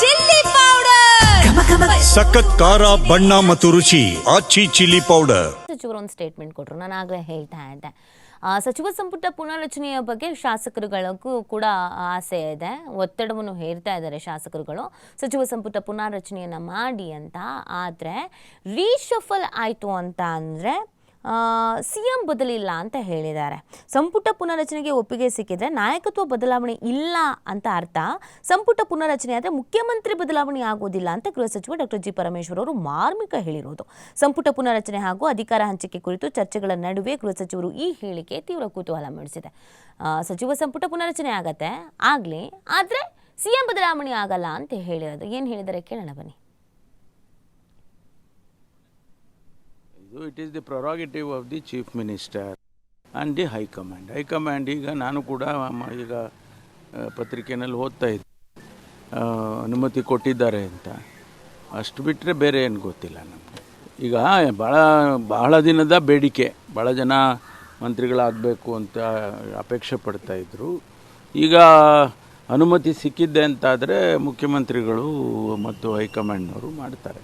Chilli powder. ಸಖತ್ ಖಾರ ಬಣ್ಣ ಮತ್ತು ರುಚಿ ಆಚಿ ಚಿಲ್ಲಿ ಪೌಡರ್. ಸಚಿವರು ಒಂದು ಸ್ಟೇಟ್ಮೆಂಟ್ ಕೊಟ್ಟರು ನಾನು ಆಗಲೇ ಹೇಳ್ತಾ ಇದ್ದೆ. ಆ, ಸಚಿವ ಸಂಪುಟ ಪುನರ್ರಚನೆಯ ಬಗ್ಗೆ ಶಾಸಕರುಗಳಿಗೂ ಕೂಡ ಆಸೆ ಇದೆ. ಒತ್ತಡವನ್ನು ಹೇರ್ತಾ ಇದ್ದಾರೆ ಶಾಸಕರುಗಳು. ಸಚಿವ ಸಂಪುಟ ಪುನರ್ರಚನೆಯನ್ನು ಮಾಡಿ ಅಂತ. ಆದರೆ ರೀಶಫಲ್ ಆಯಿತು ಅಂತ ಅಂದರೆ ಸಿ ಎಂ ಬದಲಿಲ್ಲ ಅಂತ ಹೇಳಿದ್ದಾರೆ. ಸಂಪುಟ ಪುನರಚನೆಗೆ ಒಪ್ಪಿಗೆ ಸಿಕ್ಕಿದ್ರೆ ನಾಯಕತ್ವ ಬದಲಾವಣೆ ಇಲ್ಲ ಅಂತ ಅರ್ಥ. ಸಂಪುಟ ಪುನರಚನೆ ಆದರೆ ಮುಖ್ಯಮಂತ್ರಿ ಬದಲಾವಣೆ ಆಗೋದಿಲ್ಲ ಅಂತ ಗೃಹ ಸಚಿವ ಡಾಕ್ಟರ್ ಜಿ ಪರಮೇಶ್ವರ್ ಅವರು ಮಾರ್ಮಿಕ ಹೇಳಿರೋದು. ಸಂಪುಟ ಪುನರಚನೆ ಹಾಗೂ ಅಧಿಕಾರ ಹಂಚಿಕೆ ಕುರಿತು ಚರ್ಚೆಗಳ ನಡುವೆ ಗೃಹ ಸಚಿವರು ಈ ಹೇಳಿಕೆ ತೀವ್ರ ಕುತೂಹಲ ಮೂಡಿಸಿದೆ. ಸಚಿವ ಸಂಪುಟ ಪುನರಚನೆ ಆಗತ್ತೆ ಆಗಲಿ, ಆದರೆ ಸಿ ಎಂ ಬದಲಾವಣೆ ಆಗಲ್ಲ ಅಂತ ಹೇಳಿರೋದು. ಏನು ಹೇಳಿದರೆ ಕೇಳೋಣ ಬನ್ನಿ. It is the prerogative of the chief minister and the high command high command ಈಗ ನಾನು ಕೂಡ ಈಗ ಪತ್ರಿಕೆಯಲ್ಲಿ ಓದ್ತಾ ಇದ್ದೆ. ಅನುಮತಿ ಕೊಟ್ಟಿದ್ದಾರೆ ಅಂತ. ಅಷ್ಟು ಬಿಟ್ಟರೆ ಬೇರೆ ಏನು ಗೊತ್ತಿಲ್ಲ ನಮಗೆ. ಈಗ ಭಾಳ ಬಹಳ ದಿನದ ಬೇಡಿಕೆ. ಭಾಳ ಜನ ಮಂತ್ರಿಗಳಾಗಬೇಕು ಅಂತ ಅಪೇಕ್ಷೆ ಪಡ್ತಾಯಿದ್ರು ಈಗ, ಅನುಮತಿ ಸಿಕ್ಕಿದ್ದೆ ಅಂತಾದರೆ ಮುಖ್ಯಮಂತ್ರಿಗಳು ಮತ್ತು ಹೈಕಮಾಂಡ್ನವರು ಮಾಡ್ತಾರೆ.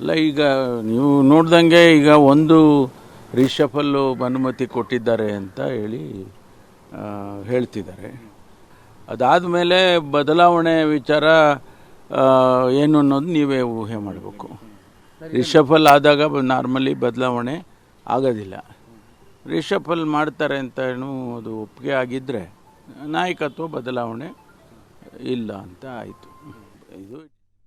ಅಲ್ಲ, ಈಗ ನೀವು ನೋಡ್ದಂಗೆ ಈಗ ಒಂದು ರಿಷಫಲ್ಲು ಅನುಮತಿ ಕೊಟ್ಟಿದ್ದಾರೆ ಅಂತ ಹೇಳಿ ಹೇಳ್ತಿದ್ದಾರೆ ಹೇಳ್ತಿದ್ದಾರೆ. ಅದಾದಮೇಲೆ ಬದಲಾವಣೆ ವಿಚಾರ ಏನು ಅನ್ನೋದು ನೀವೇ ಊಹೆ ಮಾಡಬೇಕು. ರಿಷಫಲ್ ಆದಾಗ ನಾರ್ಮಲಿ ಬದಲಾವಣೆ ಆಗೋದಿಲ್ಲ. ರಿಷಫಲ್ ಮಾಡ್ತಾರೆ ಅಂತ ಏನು ಅದು ಒಪ್ಪಿಗೆ ಆಗಿದ್ದರೆ ನಾಯಕತ್ವ ಬದಲಾವಣೆ ಇಲ್ಲ ಅಂತ ಆಯಿತು. ಇದು